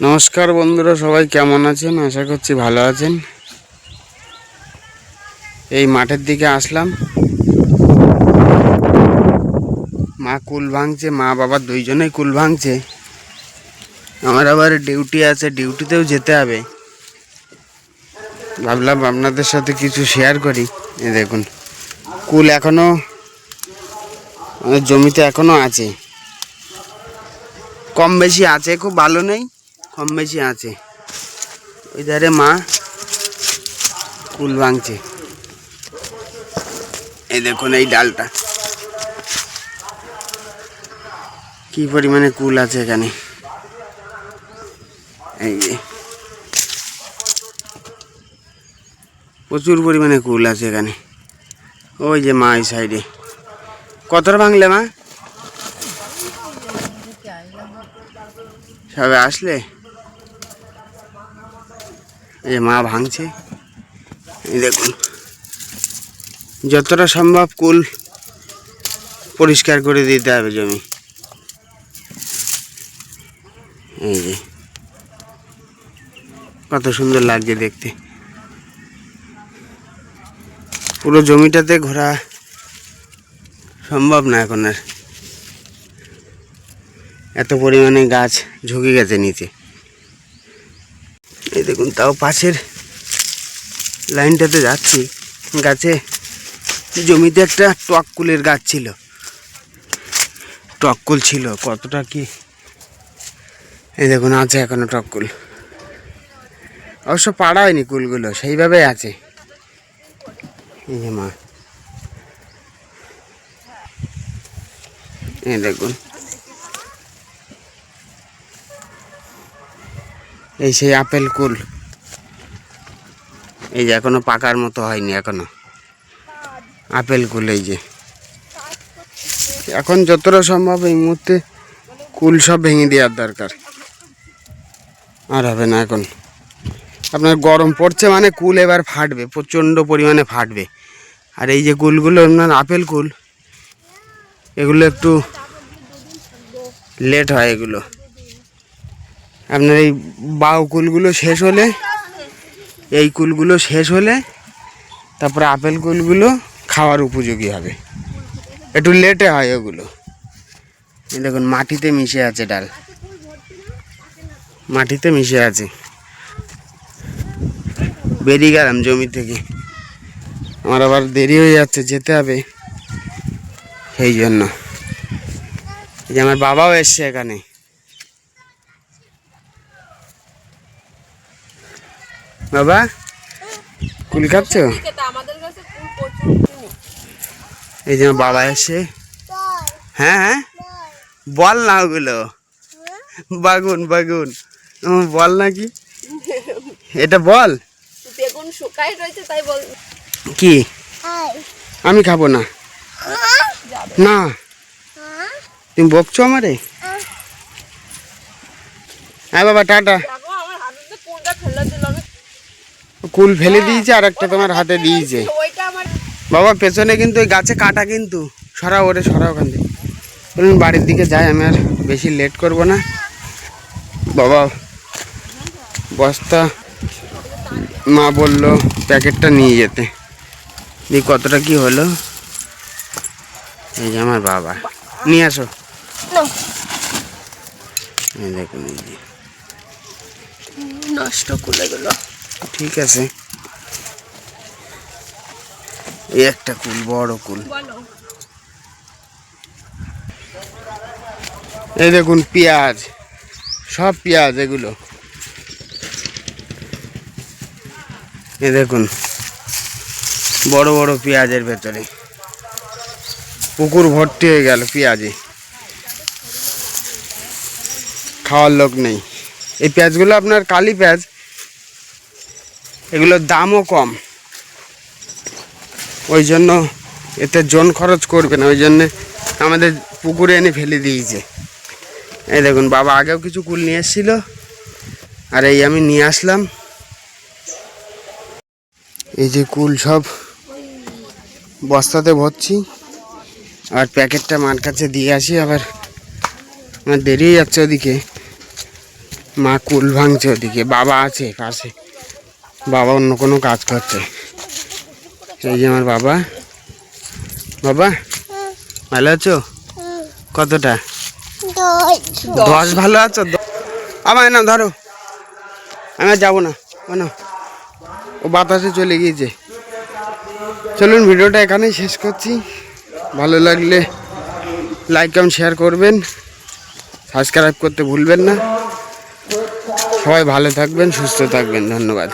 নমস্কার বন্ধুরা, সবাই কেমন আছেন? আশা করছি ভালো আছেন। এই মাঠের দিকে আসলাম। মা কুল ভাঙছে, মা বাবা দুইজনেই কুল ভাঙছে। আমার আবার ডিউটি আছে, ডিউটিতেও যেতে হবে। ভাবলাম আপনাদের সাথে কিছু শেয়ার করি। এই দেখুন, কুল এখনও, আমাদের জমিতে এখনও আছে। কম বেশি আছে, খুব ভালো নেই। কম বেশি আছে। ওই ধারে মা কুল ভাঙছে। এই দেখুন এই ডালটা। কি পরিমাণে কুল আছে এখানে। এই যে। প্রচুর পরিমাণে কুল আছে এখানে। ওই যে মা এই সাইডে। কতটা ভাঙলে মা? সবে আসলে? যে মা ভাঙছে। এই দেখুন। যতটা সম্ভব কুল পরিষ্কার করে দিতে হবে জমি। এই যে। কত সুন্দর লাগছে দেখতে। পুরো জমিটাতে ঘোরা সম্ভব না এখন আর। এত পরিমাণে গাছ ঝুঁকে গেছে নিচে। এই তাও পাশের লাইনটাতে যাচ্ছি। গাছে জমিতে একটা টককুলের গাছ ছিল। টককুল ছিল, কতটা কি? এই দেখুন, আছে এখনও টককুল অবশ্য পাড়া হয়নি কুলগুলো সেইভাবেই আছে। এই যে মা। এই দেখুন। এই সেই আপেল কুল। এই যে এখনও পাকার মতো হয়নি এখনও। আপেল কুল এই যে। এখন যতটা সম্ভব এই মুহূর্তে কুল সব ভেঙে দেওয়ার দরকার। আর হবে না এখন। আপনার গরম পড়ছে মানে কুল এবার ফাটবে, প্রচণ্ড পরিমাণে ফাটবে। আর এই যে কুলগুলো, আপনার আপেল কুল, এগুলো একটু লেট হয় এগুলো। আপনার এই বাউ কুলগুলো শেষ হলে, এই কুলগুলো শেষ হলে, তারপরে আপেল কুলগুলো খাওয়ার উপযোগী হবে। একটু লেটে হয় ওগুলো দেখুন, মাটিতে মিশে আছে ডাল। মাটিতে মিশে আছে। বেরিয়ে গেলাম জমি থেকে। আমার আবার দেরি হয়ে যাচ্ছে, যেতে হবে। সেই জন্য। যে আমার বাবাও এসছে এখানে। বাবা কুল খাচ্ছ? কিনে। এই যে বাবা এসে। হ্যাঁ হ্যাঁ? বল না ওগুলো। বাগুন বাগুন। ও, বল নাকি? এটা বল। বেগুন শুকাই রয়েছে তাই বল। কি? আমি খাব না। না। তুমি বকছো আমারে? হ্যাঁ। বাবা টাটা। আমার হাতে কোনটা ফেলে দিল আমি কুল ফেলে দিয়েছে আর একটা তোমার হাতে দিয়েছে। বাবা পেছনে কিন্তু ওই গাছে কাটা কিন্তু। সরা ওরে সরা ওখান থেকে। বলুন বাড়ির দিকে যাই আমি আর বেশি লেট করব না। বাবা বস্তা। মা বলল প্যাকেটটা নিয়ে যেতে। দিয়ে কতটা কি হলো? এই যে আমার বাবা। নিয়ে আসো। দেখুন নষ্ট করে গেল ঠিক আছে। এই একটা কুল বড় কুল। এই দেখুন পেঁয়াজ সব পেঁয়াজ এগুলো। এ দেখুন বড় বড় পেঁয়াজের ভেতরে। পুকুর ভর্তি হয়ে গেল পেঁয়াজে। খাওয়ার লোক নেই। এই পেঁয়াজগুলো আপনার কালি পেঁয়াজ এগুলোর দামও কম। ওই জন্য এতে জন খরচ করবে না, ওই জন্যে আমাদের পুকুরে এনে ফেলে দিয়েছে। এই দেখুন, বাবা আগেও কিছু কুল নিয়ে এসেছিল, আর এই আমি নিয়ে আসলাম। এই যে কুল সব বস্তাতে ভরছি, আর প্যাকেটটা মার কাছে দিয়ে আসি, আবার আমার দেরি যাচ্ছে ওদিকে। মা কুল ভাঙছে ওদিকে, বাবা আছে পাশে। বাবা অন্য কোনো কাজ করছে। এই যে আমার বাবা। বাবা, ভালো আছো? কতটা? দশ ভালো আছো? আমায় না ধরো। আমি যাব না। কেন ও বাতাসে চলে গিয়েছে। চলুন, ভিডিওটা এখানেই শেষ করছি। ভালো লাগলে লাইক কমেন্ট শেয়ার করবেন। সাবস্ক্রাইব করতে ভুলবেন না। সবাই ভালো থাকবেন, সুস্থ থাকবেন। ধন্যবাদ।